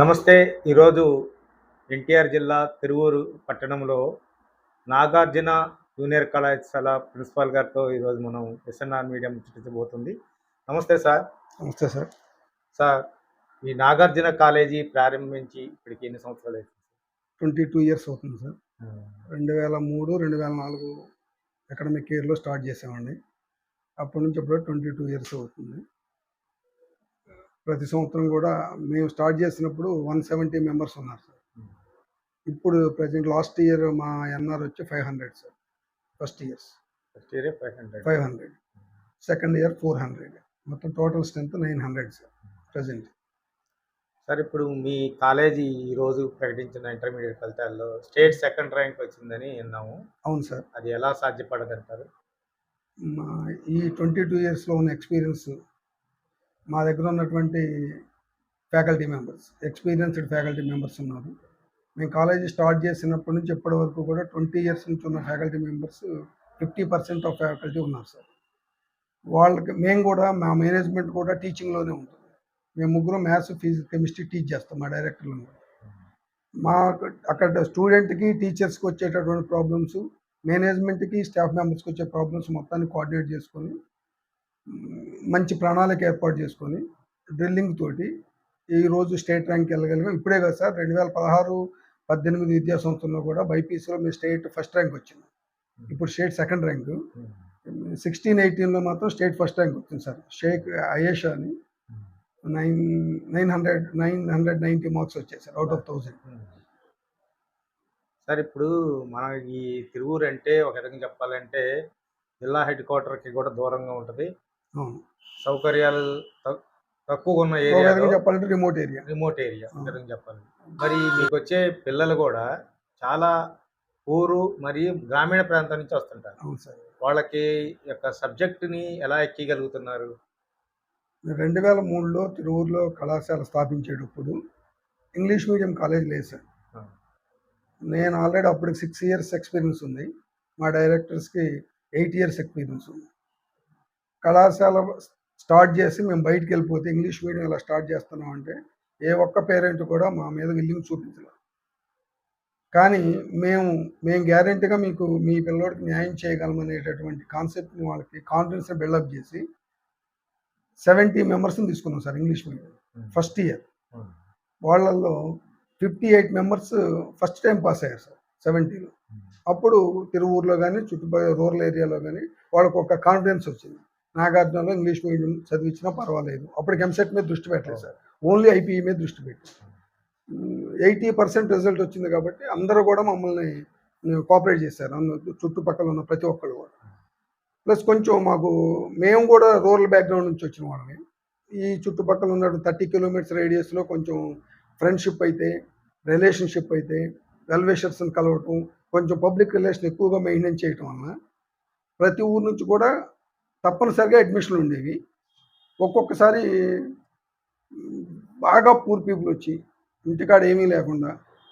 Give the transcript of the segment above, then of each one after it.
నమస్తే ఈరోజు ఎన్టీఆర్ జిల్లా తిరువూరు పట్టణంలో నాగార్జున జూనియర్ కళాశాల ప్రిన్సిపాల్ గారితో ఈరోజు మనం ఎస్ఎన్ఆర్ మీడియం ముచ్చటించబోతుంది నమస్తే సార్. నమస్తే సార్. సార్ ఈ నాగార్జున కాలేజీ ప్రారంభించి ఇప్పటికి ఎన్ని సంవత్సరాలు అయింది ట్వంటీ టూ ఇయర్స్ అవుతుంది సార్. రెండు వేల మూడు రెండు వేల నాలుగు అకాడమిక్ ఇయర్లో స్టార్ట్ చేసామండి. అప్పటి నుంచి అప్పుడు ట్వంటీ టూ ఇయర్స్ అవుతుంది. ప్రతి సంవత్సరం కూడా మేము స్టార్ట్ చేసినప్పుడు వన్ సెవెంటీ మెంబర్స్ ఉన్నారు సార్. ఇప్పుడు ప్రజెంట్ లాస్ట్ ఇయర్ మా ఎన్ఆర్ వచ్చి five hundred sir. First years first year five hundred. Five hundred. Second year four hundred. మొత్తం total strength nine hundred sir present sir ఇప్పుడు మీ college ఈరోజు ప్రకటించిన intermediate ఫలితాల్లో స్టేట్ సెకండ్ ర్యాంక్ వచ్చిందని విన్నాము. అవును సార్. అది ఎలా సాధ్యపడదంటారు? మా ఈ ట్వంటీ టూ ఇయర్స్లో ఉన్న ఎక్స్పీరియన్స్ మా దగ్గర ఉన్నటువంటి faculty members experienced faculty members ఉన్నారు. మేము కాలేజీ స్టార్ట్ చేసినప్పటి నుంచి ఇప్పటి వరకు కూడా ట్వంటీ ఇయర్స్ నుంచి ఉన్న faculty members fifty percent of faculty ఉన్నారు సార్. వాళ్ళకి మేము కూడా మా మేనేజ్మెంట్ కూడా టీచింగ్లోనే ఉంటుంది మేము ముగ్గురు మ్యాథ్స్ ఫిజిక్స్ కెమిస్ట్రీ టీచ్ చేస్తాం మా డైరెక్టర్లు మా అక్కడ స్టూడెంట్కి టీచర్స్కి వచ్చేటటువంటి ప్రాబ్లమ్స్ మేనేజ్మెంట్కి స్టాఫ్ మెంబర్స్కి వచ్చే ప్రాబ్లమ్స్ మొత్తాన్ని కోఆర్డినేట్ చేసుకొని మంచి ప్రణాళిక ఏర్పాటు చేసుకొని డ్రిల్లింగ్ తోటి ఈరోజు స్టేట్ ర్యాంక్ వెళ్ళగలిగాం. ఇప్పుడే కదా సార్ రెండు వేల పదహారు పద్దెనిమిది విద్యా సంవత్సరంలో కూడా బైపీసీలో మేము స్టేట్ ఫస్ట్ ర్యాంక్ వచ్చింది. ఇప్పుడు స్టేట్ సెకండ్ ర్యాంక్. సిక్స్టీన్ ఎయిటీన్లో మాత్రం స్టేట్ ఫస్ట్ ర్యాంక్ వచ్చింది సార్. షేక్ అయేషా అని nine nine hundred nine hundred ninety marks వచ్చాయి sir out of thousand. Sir ఇప్పుడు మన ఈ తిరువూరు అంటే ఒక విధంగా చెప్పాలంటే జిల్లా హెడ్ క్వార్టర్కి కూడా దూరంగా ఉంటుంది. సౌకర్యాలు తక్- తక్కువగా ఉన్న ఏరియా చెప్పాలంటే రిమోట్ ఏరియా. రిమోట్ ఏరియా చెప్పాలి మరి మీకు వచ్చే పిల్లలు కూడా చాలా ఊరు మరియు గ్రామీణ ప్రాంతం నుంచి వస్తుంటారు. అవును సార్. వాళ్ళకి యొక్క సబ్జెక్టుని ఎలా ఎక్కగలుగుతున్నారు రెండు వేల మూడులో తిరువూరులో కళాశాల స్థాపించేటప్పుడు ఇంగ్లీష్ మీడియం కాలేజ్ లేదు సార్. నేను ఆల్రెడీ అప్పుడు సిక్స్ ఇయర్స్ ఎక్స్పీరియన్స్ ఉంది. మా డైరెక్టర్స్కి ఎయిట్ ఇయర్స్ ఎక్స్పీరియన్స్ ఉంది. కళాశాల స్టార్ట్ చేసి మేము బయటికి వెళ్ళిపోతే ఇంగ్లీష్ మీడియం ఇలా స్టార్ట్ చేస్తున్నాం అంటే ఏ ఒక్క పేరెంట్ కూడా మా మీద విల్లింగ్ చూపించలేదు. కానీ మేము మేము గ్యారెంటీగా మీకు మీ పిల్లోడికి న్యాయం చేయగలం అనేటటువంటి కాన్సెప్ట్ని వాళ్ళకి కాన్ఫిడెన్స్ని బిల్డప్ చేసి సెవెంటీ మెంబర్స్ని తీసుకున్నాం sir English medium first year. వాళ్ళల్లో fifty eight members first time pass అయ్యారు సార్ సెవెంటీలో. అప్పుడు తిరువూరులో కానీ చుట్టుపక్కల రూరల్ ఏరియాలో కానీ వాళ్ళకు ఒక కాన్ఫిడెన్స్ వచ్చింది. నాగార్జునలో ఇంగ్లీష్ మీడియం చదివించినా పర్వాలేదు. అప్పటికి ఎంసెట్ మీద దృష్టి పెట్టలేదు సార్. ఓన్లీ ఐపీఈ మీద దృష్టి పెట్టి ఎయిటీ పర్సెంట్ రిజల్ట్ వచ్చింది కాబట్టి అందరూ కూడా మమ్మల్ని కోఆపరేట్ చేశారు. అందరూ చుట్టుపక్కల ఉన్న ప్రతి ఒక్కరు కూడా. ప్లస్ కొంచెం మాకు మేము కూడా రూరల్ బ్యాక్గ్రౌండ్ నుంచి వచ్చిన వాళ్ళమే. ఈ చుట్టుపక్కల ఉన్న థర్టీ కిలోమీటర్స్ రేడియస్లో కొంచెం ఫ్రెండ్షిప్ అయితే రిలేషన్షిప్ అయితే వెల్వేషర్స్ని కలవటం కొంచెం పబ్లిక్ రిలేషన్ ఎక్కువగా మెయింటైన్ చేయటం వలన ప్రతి ఊరు నుంచి కూడా తప్పనిసరిగా అడ్మిషన్లు ఉండేవి. ఒక్కొక్కసారి బాగా పూర్ పీపుల్ వచ్చి ఇంటికాడ ఏమీ లేకుండా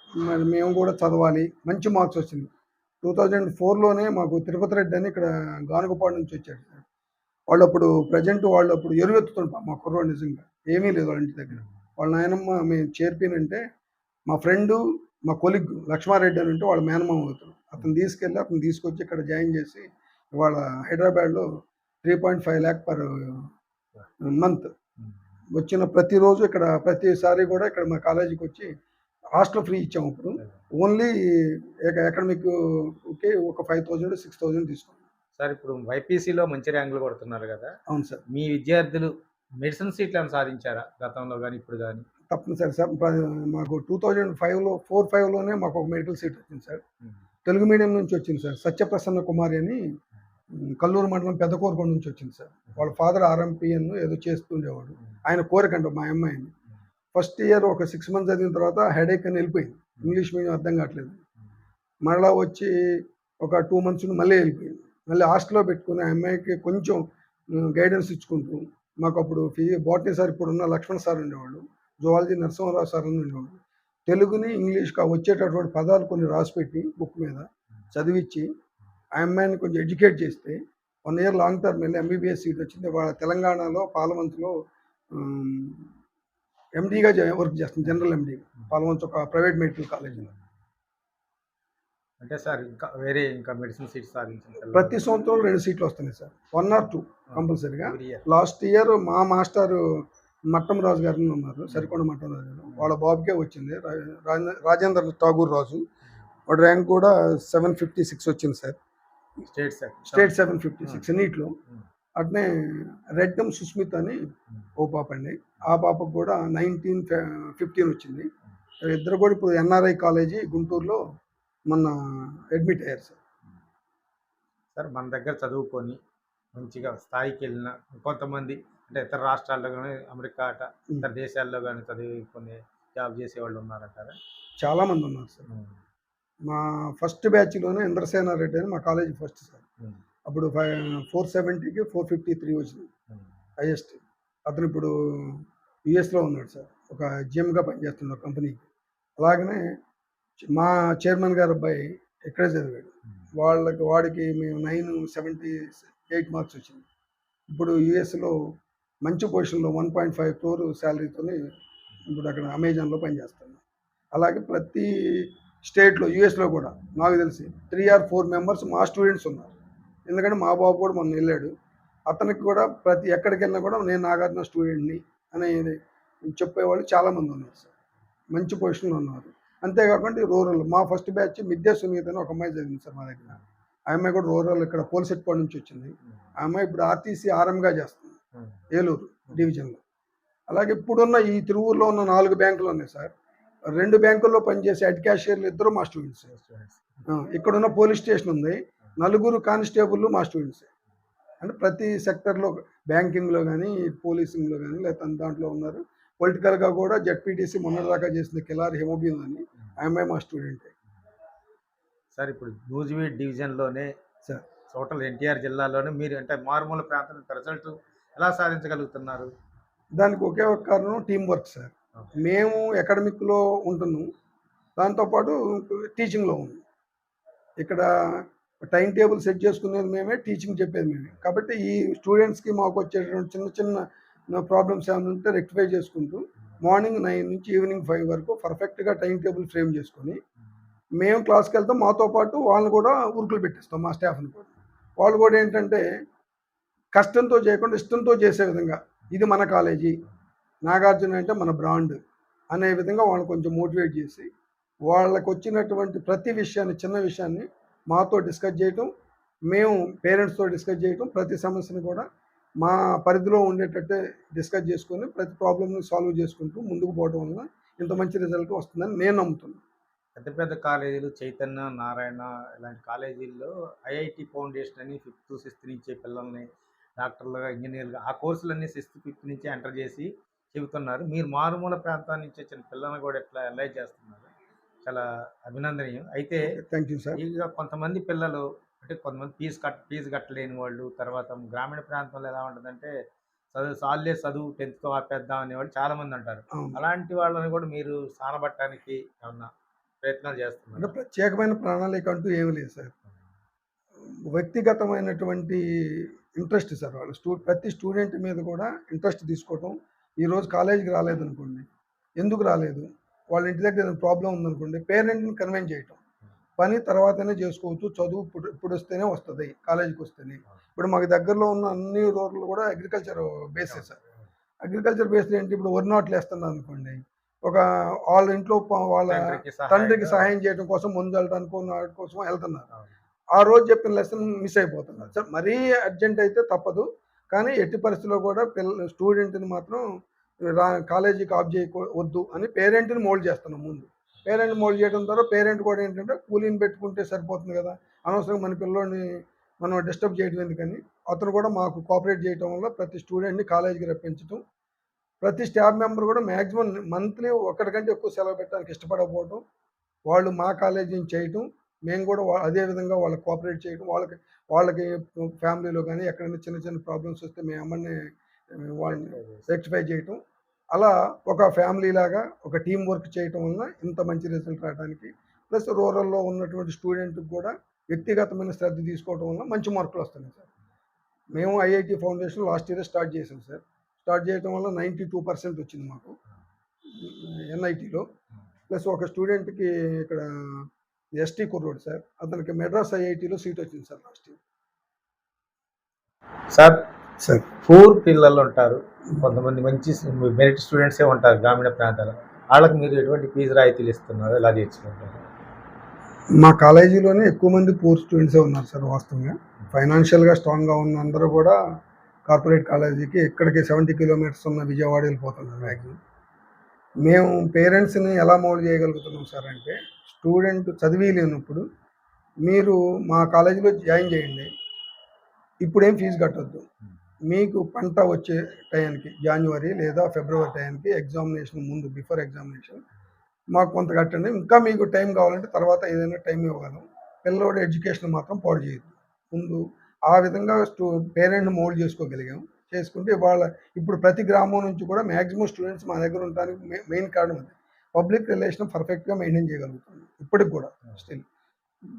మరి మేము కూడా చదవాలి మంచి మార్క్స్ వచ్చింది టూ థౌజండ్ ఫోర్లోనే మాకు తిరుపతి రెడ్డి అని ఇక్కడ గానుగపాడు నుంచి వచ్చాడు సార్. వాళ్ళు అప్పుడు ప్రజెంట్ వాళ్ళు అప్పుడు ఎరువెత్తుతుంటాం మా కుర్రోడు నిజంగా ఏమీ లేదు వాళ్ళ ఇంటి దగ్గర. వాళ్ళ నాయనమ్మ మేము చేర్పినంటే మా ఫ్రెండు మా కొలిగ్ లక్ష్మారెడ్డి అని అంటే వాళ్ళ మేనమామ అవుతాడు అతను తీసుకెళ్ళి అతను తీసుకొచ్చి ఇక్కడ జాయిన్ చేసి ఇవాళ హైదరాబాద్లో three point five lakh per month వచ్చిన ప్రతిరోజు ఇక్కడ ప్రతిసారి కూడా ఇక్కడ మా కాలేజీకి వచ్చి హాస్టల్ ఫ్రీ ఇచ్చాము ఇప్పుడు. ఓన్లీ అకాడమిక్ ఓకే ఒక ఫైవ్ థౌజండ్ సిక్స్ థౌజండ్ తీసుకున్నాం. సార్ ఇప్పుడు వైపీసీలో మంచి ర్యాంకులు కొడుతున్నారు కదా. అవును సార్. మీ విద్యార్థులు మెడిసిన్ సీట్లు ఏమైనా సాధించారా? గతంలో కానీ ఇప్పుడు కానీ తప్పనిసరి సార్. మాకు టూ థౌజండ్ ఫైవ్లో ఫోర్ ఫైవ్లోనే మాకు ఒక మెడికల్ సీట్ వచ్చింది సార్. తెలుగు మీడియం నుంచి వచ్చింది సార్. సత్యప్రసన్న కుమారి అని కల్లూరు మండలం పెద్ద కోరుకొండ నుంచి వచ్చింది సార్. వాళ్ళ ఫాదర్ ఆర్ఎంపిఎన్ ఏదో చేస్తుండేవాడు. ఆయన కోరికంట మా అమ్మాయిని. ఫస్ట్ ఇయర్ ఒక సిక్స్ మంత్స్ చదివిన తర్వాత హెడేక్ అని వెళ్ళిపోయింది. ఇంగ్లీష్ మీడియం అర్థం కావట్లేదు. మరలా వచ్చి ఒక టూ మంత్స్ మళ్ళీ వెళ్ళిపోయింది. మళ్ళీ హాస్టల్లో పెట్టుకుని ఆ అమ్మాయికి కొంచెం గైడెన్స్ ఇచ్చుకుంటూ మాకు అప్పుడు ఫీ బాటనీ సార్ ఇప్పుడు ఉన్న లక్ష్మణ్ సార్ ఉండేవాళ్ళు జువాలజీ నరసింహారావు సార్ అని ఉండేవాళ్ళు. తెలుగుని ఇంగ్లీష్గా వచ్చేటటువంటి పదాలు కొన్ని రాసిపెట్టి బుక్ మీద చదివించి ఆ అమ్మాయిని కొంచెం ఎడ్యుకేట్ చేస్తే వన్ ఇయర్ లాంగ్ టర్మ్ వెళ్ళి ఎంబీబీఎస్ సీట్ వచ్చింది. వాళ్ళ తెలంగాణలో పాలవంతులో ఎండీగా వర్క్ చేస్తాను జనరల్ ఎండీ పాల్వంచ ఒక ప్రైవేట్ మెడికల్ కాలేజీలో. అంటే సార్ ఇంకా వేరే ఇంకా మెడిసిన్ సీట్ సాధించిన పిల్లలు ప్రతి సంవత్సరం రెండు సీట్లు వస్తున్నాయి సార్. వన్ ఆర్ టూ కంపల్సరీగా. లాస్ట్ ఇయర్ మా మాస్టర్ మట్టం రాజు గారిని ఉన్నారు సరికొండ మట్టం రాజు గారు. వాళ్ళ బాబుకే వచ్చింది. రాజేంద్ర ఠాగూర్ రాజు. వాడి ర్యాంక్ కూడా సెవెన్ ఫిఫ్టీ సిక్స్ వచ్చింది sir. State seven. Fifty six నీట్లో. అట్నే రెడ్డమ్ సుస్మిత్ అని ఓ పాప అండి. ఆ పాపకు కూడా నైన్టీన్ ఫిఫ్టీన్ వచ్చింది. ఇద్దరు కూడా ఇప్పుడు ఎన్ఆర్ఐ కాలేజీ గుంటూరులో మొన్న అడ్మిట్ అయ్యారు సార్. సార్ మన దగ్గర చదువుకొని మంచిగా స్థాయికి వెళ్ళిన కొంతమంది అంటే ఇతర రాష్ట్రాల్లో కానీ అమెరికా అట ఇతర దేశాల్లో కానీ చదువుకొని జాబ్ చేసే వాళ్ళు ఉన్నారంటారా? చాలా మంది ఉన్నారు సార్. మా ఫస్ట్ బ్యాచ్లోనే ఇంద్రసేన రెడ్డి అని మా కాలేజీ ఫస్ట్ సార్. అప్పుడు ఫైవ్ ఫోర్ సెవెంటీకి ఫోర్ ఫిఫ్టీ త్రీ వచ్చింది. హైయెస్ట్. అతను ఇప్పుడు యుఎస్లో ఉన్నాడు సార్. ఒక జిఎంగా పనిచేస్తున్నాడు కంపెనీకి. అలాగనే మా చైర్మన్ గారు అబ్బాయి ఇక్కడే చదివాడు. వాళ్ళకి వాడికి మేము నైన్ సెవెంటీ ఎయిట్ మార్క్స్ వచ్చింది. ఇప్పుడు యుఎస్లో మంచి పొజిషన్లో వన్ పాయింట్ ఫైవ్ క్రోర్ శాలరీతో ఇప్పుడు అక్కడ అమెజాన్లో పనిచేస్తాను అలాగే ప్రతి స్టేట్లో యుఎస్లో కూడా నాకు తెలిసి త్రీ ఆర్ ఫోర్ మెంబర్స్ మా స్టూడెంట్స్ ఉన్నారు. ఎందుకంటే మా బాబు కూడా మొన్న వెళ్ళాడు. అతనికి కూడా ప్రతి ఎక్కడికి వెళ్ళినా కూడా నేను నాగార్జున స్టూడెంట్ని అనేది చెప్పేవాళ్ళు చాలామంది ఉన్నారు సార్. మంచి పొజిషన్లో ఉన్నారు. అంతేకాకుండా ఈ రూరల్ మా ఫస్ట్ బ్యాచ్ మిద్యా సునీత అని ఒక అమ్మాయి చదివింది సార్ మా దగ్గర. ఆ అమ్మాయి కూడా రూరల్ ఇక్కడ పోలిసెట్పాడు నుంచి వచ్చింది. ఆ అమ్మాయి ఇప్పుడు ఆర్టీసీ ఆర్ఎంగా చేస్తుంది. ఏలూరు డివిజన్లో. అలాగే ఇప్పుడున్న ఈ తిరువూరులో ఉన్న నాలుగు బ్యాంకులు ఉన్నాయి సార్. రెండు బ్యాంకుల్లో పనిచేసే హెడ్ క్యాషియర్లు ఇద్దరు మా స్టూడెంట్స్ ఇక్కడున్న పోలీస్ స్టేషన్ ఉంది. నలుగురు కానిస్టేబుల్ మా స్టూడెంట్స్ అంటే ప్రతి సెక్టర్లో బ్యాంకింగ్లో కానీ పోలీసింగ్లో కానీ లేకపోతే దాంట్లో ఉన్నారు. పొలిటికల్గా కూడా జడ్పీటీసీ మొన్నటిదాకా చేసిన కిలార్ హెమోబిన్ అని. ఆమె మా స్టూడెంటే సార్ ఇప్పుడు నూజివీడ్ డివిజన్లోనే సార్. టోటల్ ఎన్టీఆర్ జిల్లాలోనే మీరు అంటే మారుమూల ప్రాంతం రిజల్ట్ ఎలా సాధించగలుగుతున్నారు? దానికి ఒకే ఒక కారణం టీం వర్క్ సార్. మేము అకాడమిక్లో ఉంటున్నాం. దాంతోపాటు టీచింగ్లో ఉన్నాం. ఇక్కడ టైం టేబుల్ సెట్ చేసుకునేది మేమే టీచింగ్ చెప్పేది మేమే. కాబట్టి ఈ స్టూడెంట్స్కి మాకు వచ్చేటువంటి చిన్న చిన్న ప్రాబ్లమ్స్ ఏమైనా ఉంటే రెక్టిఫై చేసుకుంటూ మార్నింగ్ నైన్ నుంచి ఈవినింగ్ ఫైవ్ వరకు పర్ఫెక్ట్గా టైం టేబుల్ ఫ్రేమ్ చేసుకొని మేము క్లాస్కి వెళ్తాం. మాతో పాటు వాళ్ళని కూడా ఉరుకులు పెట్టిస్తాం మా స్టాఫ్ని కూడా. వాళ్ళు కూడా ఏంటంటే కష్టంతో చేయకుండా ఇష్టంతో చేసే విధంగా ఇది మన కాలేజీ నాగార్జున అంటే మన బ్రాండ్ అనే విధంగా వాళ్ళని కొంచెం మోటివేట్ చేసి వాళ్ళకు వచ్చినటువంటి ప్రతి విషయాన్ని చిన్న విషయాన్ని మాతో డిస్కస్ చేయటం మేము పేరెంట్స్తో డిస్కస్ చేయటం ప్రతి సమస్యను కూడా మా పరిధిలో ఉండేటట్టే డిస్కస్ చేసుకొని ప్రతి ప్రాబ్లమ్ని సాల్వ్ చేసుకుంటూ ముందుకు పోవడం వలన ఇంత మంచి రిజల్ట్ వస్తుందని నేను నమ్ముతున్నాను పెద్ద పెద్ద కాలేజీలు చైతన్య నారాయణ ఇలాంటి కాలేజీల్లో ఐఐటి ఫౌండేషన్ అని ఫిఫ్త్ సిక్స్త్ నుంచే పిల్లల్ని డాక్టర్లుగా ఇంజనీర్లుగా ఆ కోర్సులన్నీ సిక్స్త్ ఫిఫ్త్ నుంచే ఎంటర్ చేసి చెబుతున్నారు. మీరు మారుమూల ప్రాంతాల నుంచి వచ్చిన పిల్లల్ని కూడా ఇట్లా ఎంలైజ్ చేస్తున్నారు. చాలా అభినందనీయం. అయితే థ్యాంక్ యూ సార్ ఇక కొంతమంది పిల్లలు అంటే కొంతమంది ఫీజు కట్ ఫీజు కట్టలేని వాళ్ళు తర్వాత గ్రామీణ ప్రాంతంలో ఎలా ఉంటుందంటే చదువు సాల్లే చదువు టెన్త్తో ఆపేద్దాం అనేవాళ్ళు చాలామంది అంటారు. అలాంటి వాళ్ళని కూడా మీరు సానబట్టడానికి ఏమన్నా ప్రయత్నాలు అంటే చేస్తున్నారు ప్రత్యేకమైన ప్రణాళిక అంటూ ఏమీ లేదు సార్ వ్యక్తిగతమైనటువంటి ఇంట్రెస్ట్ సార్ వాళ్ళు స్టూ ప్రతి స్టూడెంట్ మీద కూడా ఇంట్రెస్ట్ తీసుకోవటం ఈరోజు కాలేజీకి రాలేదనుకోండి ఎందుకు రాలేదు? వాళ్ళ ఇంటి దగ్గర ఏదైనా ప్రాబ్లం ఉందనుకోండి పేరెంట్ని కన్విన్స్ చేయటం. పని తర్వాతనే చేసుకోవచ్చు చదువు ఇప్పుడు ఇప్పుడు వస్తేనే వస్తుంది కాలేజీకి వస్తేనే. ఇప్పుడు మాకు దగ్గరలో ఉన్న అన్ని రోడ్లు కూడా అగ్రికల్చర్ బేసే సార్ అగ్రికల్చర్ బేస్డ్ ఏంటి? ఇప్పుడు వరి నాట్లు వేస్తున్నారు అనుకోండి ఒక వాళ్ళ ఇంట్లో వాళ్ళ తండ్రికి సహాయం చేయడం కోసం ముందు వెళ్ళడానికి వాటి కోసం వెళ్తున్నారు. ఆ రోజు చెప్పిన లెసన్ మిస్ అయిపోతున్నారు. సార్ మరీ అర్జెంట్ అయితే తప్పదు. కానీ ఎట్టి పరిస్థితిలో కూడా పిల్ల స్టూడెంట్ని మాత్రం రా కాలేజీకి ఆఫ్ చేయకూ వద్దు అని పేరెంట్ని మోల్డ్ చేస్తున్నాం ముందు. పేరెంట్ మోల్డ్ చేయడం ద్వారా పేరెంట్ కూడా ఏంటంటే కూలీని పెట్టుకుంటే సరిపోతుంది కదా. అనవసరంగా మన పిల్లోని మనం డిస్టర్బ్ చేయడం ఎందుకని అతను కూడా మాకు కోఆపరేట్ చేయడం వల్ల ప్రతి స్టూడెంట్ని కాలేజీకి రప్పించడం ప్రతి స్టాఫ్ మెంబర్ కూడా మ్యాక్సిమం మంత్లీ ఒకటికంటే ఎక్కువ సెలవు పెట్టడానికి ఇష్టపడకపోవడం వాళ్ళు మా కాలేజీని చేయటం మేము కూడా అదే విధంగా వాళ్ళకి కోఆపరేట్ చేయడం వాళ్ళకి వాళ్ళకి ఫ్యామిలీలో కానీ ఎక్కడైనా చిన్న చిన్న ప్రాబ్లమ్స్ వస్తే మేము అమ్మని వాళ్ళని రెక్టిఫై చేయటం. అలా ఒక ఫ్యామిలీ లాగా ఒక టీం వర్క్ చేయటం వలన ఇంత మంచి రిజల్ట్ రావడానికి ప్లస్ రూరల్లో ఉన్నటువంటి స్టూడెంట్కి కూడా వ్యక్తిగతమైన శ్రద్ధ తీసుకోవడం వల్ల మంచి మార్కులు వస్తున్నాయి సార్. మేము IIT foundation last year start చేసాం సార్. స్టార్ట్ చేయడం వల్ల నైంటీ టూ పర్సెంట్ వచ్చింది మాకు ఎన్ఐటిలో. ప్లస్ ఒక స్టూడెంట్కి ఇక్కడ ఎస్టీ కుర్రోడ్ సార్. అతనికి మెడ్రాస్ ఐఐటిలో సీట్ వచ్చింది sir last year. Sir sir. Poor పిల్లలు ఉంటారు. కొంతమంది మంచి మెరిట్ స్టూడెంట్సే ఉంటారు గ్రామీణ ప్రాంతాల్లో. వాళ్ళకి మీరు ఎటువంటి ఫీజు రాయితీలు ఇస్తున్నారు? ఎలా తీర్చుకుంటారు? మా కాలేజీలోనే ఎక్కువ మంది పూర్ స్టూడెంట్సే ఉన్నారు సార్ వాస్తవంగా. ఫైనాన్షియల్గా స్ట్రాంగ్గా ఉన్న అందరూ కూడా కార్పొరేట్ కాలేజీకి ఇక్కడికి సెవెంటీ కిలోమీటర్స్ ఉన్న విజయవాడ వెళ్ళిపోతున్నారు మ్యాక్సిమం మేము పేరెంట్స్ని ఎలా మోల్డ్ చేయగలుగుతున్నాం సార్ అంటే స్టూడెంట్ చదివి లేనప్పుడు మీరు మా కాలేజీలో జాయిన్ చేయండి. ఇప్పుడేం ఫీజు కట్టొద్దు. మీకు పంట వచ్చే టైంకి జనవరి లేదా ఫిబ్రవరి టైంకి ఎగ్జామినేషన్ ముందు బిఫోర్ ఎగ్జామినేషన్ మాకు కొంత కట్టండి. ఇంకా మీకు టైం కావాలంటే తర్వాత ఏదైనా టైం ఇవ్వగలం. పిల్లోడి ఎడ్యుకేషన్ మాత్రం పాడు చేయొద్దు. ముందు ఆ విధంగా స్టూ పేరెంట్ని మోల్డ్ చేసుకోగలిగాం. చేసుకుంటే వాళ్ళ ఇప్పుడు ప్రతి గ్రామం నుంచి కూడా మ్యాక్సిమం స్టూడెంట్స్ మా దగ్గర ఉండడానికి మెయిన్ కారణం అది. పబ్లిక్ రిలేషన్ పర్ఫెక్ట్గా మెయింటైన్ చేయగలుగుతాం ఇప్పటికి కూడా స్టిల్.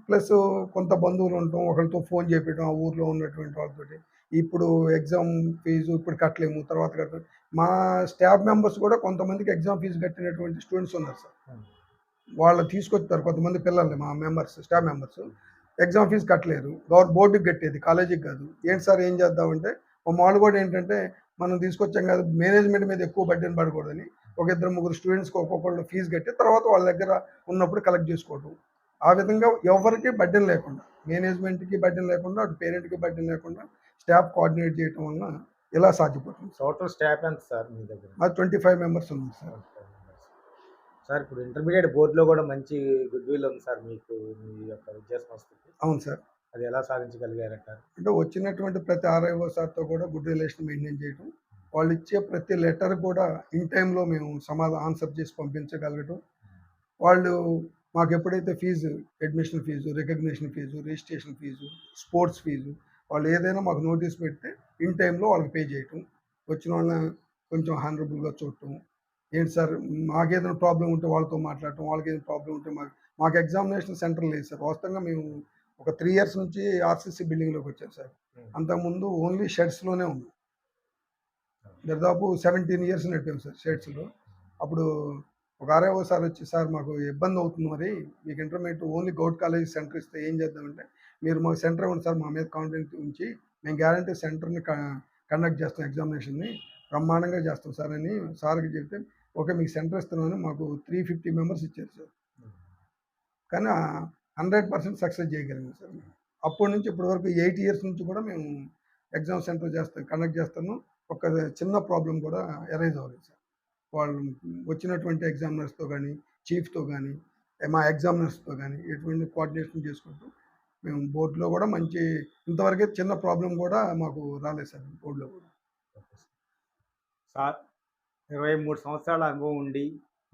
ప్లస్ కొంత బంధువులు ఉంటాం ఒకరితో ఫోన్ చేపించడం ఆ ఊర్లో ఉన్నటువంటి వాళ్ళతోటి. ఇప్పుడు ఎగ్జామ్ ఫీజు ఇప్పుడు కట్టలేము తర్వాత కట్ట మా స్టాఫ్ మెంబర్స్ కూడా కొంతమందికి ఎగ్జామ్ ఫీజు కట్టినటువంటి స్టూడెంట్స్ ఉన్నారు సార్. వాళ్ళు తీసుకొచ్చారు కొంతమంది పిల్లల్ని మా members staff members. Exam fee కట్టలేరు. గవర్ బోర్డుకి కట్టేది కాలేజీకి కాదు. ఏంటి సార్ ఏం చేద్దామంటే మా మామూలు కూడా ఏంటంటే మనం తీసుకొచ్చాం కాదు మేనేజ్మెంట్ మీద ఎక్కువ బడ్డెన్ పడకూడదని. ఒక ఇద్దరు ముగ్గురు స్టూడెంట్స్కి ఒక్కొక్కళ్ళు ఫీజు కట్టి తర్వాత వాళ్ళ దగ్గర ఉన్నప్పుడు కలెక్ట్ చేసుకోవడం ఆ విధంగా ఎవరికి బడ్డెన్ లేకుండా మేనేజ్మెంట్కి బడ్డెన్ లేకుండా అటు పేరెంట్కి బడ్డెన్ లేకుండా స్టాఫ్ కోఆర్డినేట్ చేయడం వలన ఇలా సాధ్యపడుతుంది. టోటల్ స్టాఫ్ ఎంత సార్ మీ దగ్గర? మాది ట్వంటీ ఫైవ్ మెంబర్స్ ఉన్నారు సార్ సార్ ఇప్పుడు ఇంటర్మీడియట్ బోర్డులో కూడా మంచి గుడ్ విల్ ఉంది సార్ మీకు మీ యొక్క విద్యా సంస్థకి. అవును సార్. అది ఎలా సాధించగలిగారంటారు? అంటే వచ్చినటువంటి ప్రతి ఆర్ఐఓ సార్తో కూడా గుడ్ రిలేషన్ మెయింటైన్ చేయడం వాళ్ళు ఇచ్చే ప్రతి లెటర్ కూడా ఇన్ టైంలో మేము సమాధానం ఆన్సర్ చేసి పంపించగలగటం. వాళ్ళు మాకు ఎప్పుడైతే fee admission fee recognition fee registration fee sports fee వాళ్ళు ఏదైనా మాకు నోటీస్ పెడితే ఇన్ టైంలో వాళ్ళకి పే చేయటం. వచ్చిన వాళ్ళని కొంచెం హానరబుల్గా చూడటం. ఏంటి సార్ మాకేదైనా ప్రాబ్లం ఉంటే వాళ్ళతో మాట్లాడటం వాళ్ళకి ఏదైనా ప్రాబ్లం ఉంటే మాకు మాకు ఎగ్జామినేషన్ సెంటర్ లేదు సార్. వాస్తవంగా మేము ఒక త్రీ ఇయర్స్ నుంచి ఆర్సీసీ బిల్డింగ్లోకి వచ్చాం సార్. అంతకుముందు ఓన్లీ షెడ్స్లోనే ఉంది. దాదాపు సెవెంటీన్ ఇయర్స్ నడిపాం సార్ షెడ్స్లో అప్పుడు ఒక ఆర్ఐఓ సార్ వచ్చి సార్ మాకు ఇబ్బంది అవుతుంది మరి. మీకు intermediate only govt college centre ఇస్తే ఏం చేద్దామంటే మీరు మాకు సెంటర్ ఇవ్వండి సార్ మా మీద కాన్ఫిడెన్స్ ఉంచి మేము గ్యారంటీ సెంటర్ని కండక్ట్ చేస్తాం ఎగ్జామినేషన్ని బ్రహ్మాండంగా చేస్తాం సార్ అని సార్కి చెప్తే ఓకే మీకు సెంటర్ ఇస్తున్నామని మాకు త్రీ ఫిఫ్టీ మెంబర్స్ ఇచ్చారు సార్. కానీ హండ్రెడ్ పర్సెంట్ సక్సెస్ చేయగలిగాం సార్. అప్పటి నుంచి ఇప్పటి వరకు ఎయిట్ ఇయర్స్ నుంచి కూడా మేము ఎగ్జామ్ సెంటర్ చేస్తాం కండక్ట్ చేస్తాను ఒక చిన్న ప్రాబ్లం కూడా ఎరైజ్ అవ్వలేదు సార్. వాళ్ళు వచ్చినటువంటి ఎగ్జామినర్స్తో కానీ చీఫ్తో కానీ మా ఎగ్జామినర్స్తో కానీ ఎటువంటి కోఆర్డినేషన్ చేసుకుంటూ మేము బోర్డులో కూడా మంచి ఇంతవరకే చిన్న ప్రాబ్లం కూడా మాకు రాలేదు సార్ బోర్డులో కూడా. సార్ ఇరవై మూడు సంవత్సరాల అనుభవం ఉండి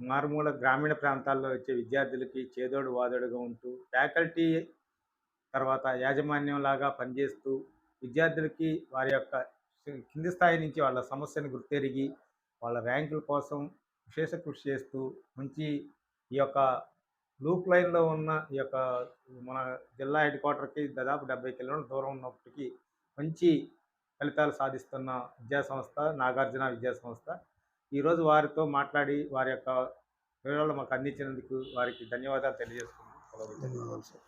మారుమూల గ్రామీణ ప్రాంతాల్లో వచ్చే విద్యార్థులకి చేదోడు వాదోడుగా ఉంటూ ఫ్యాకల్టీ తర్వాత యాజమాన్యం లాగా పనిచేస్తూ విద్యార్థులకి వారి యొక్క కింది స్థాయి నుంచి వాళ్ళ సమస్యను గుర్తెరిగి వాళ్ళ ర్యాంకుల కోసం విశేష కృషి చేస్తూ మంచి ఈ యొక్క లూప్ లైన్లో ఉన్న ఈ యొక్క మన జిల్లా హెడ్ క్వార్టర్కి దాదాపు డెబ్బై కిలోమీటర్ల దూరం ఉన్నప్పటికీ మంచి ఫలితాలు సాధిస్తున్న విద్యాసంస్థ నాగార్జున విద్యాసంస్థ. ఈరోజు వారితో మాట్లాడి వారి యొక్క వివరాలు మాకు అందించినందుకు వారికి ధన్యవాదాలు తెలియజేస్తున్నాను ధన్యవాదాలు సార్.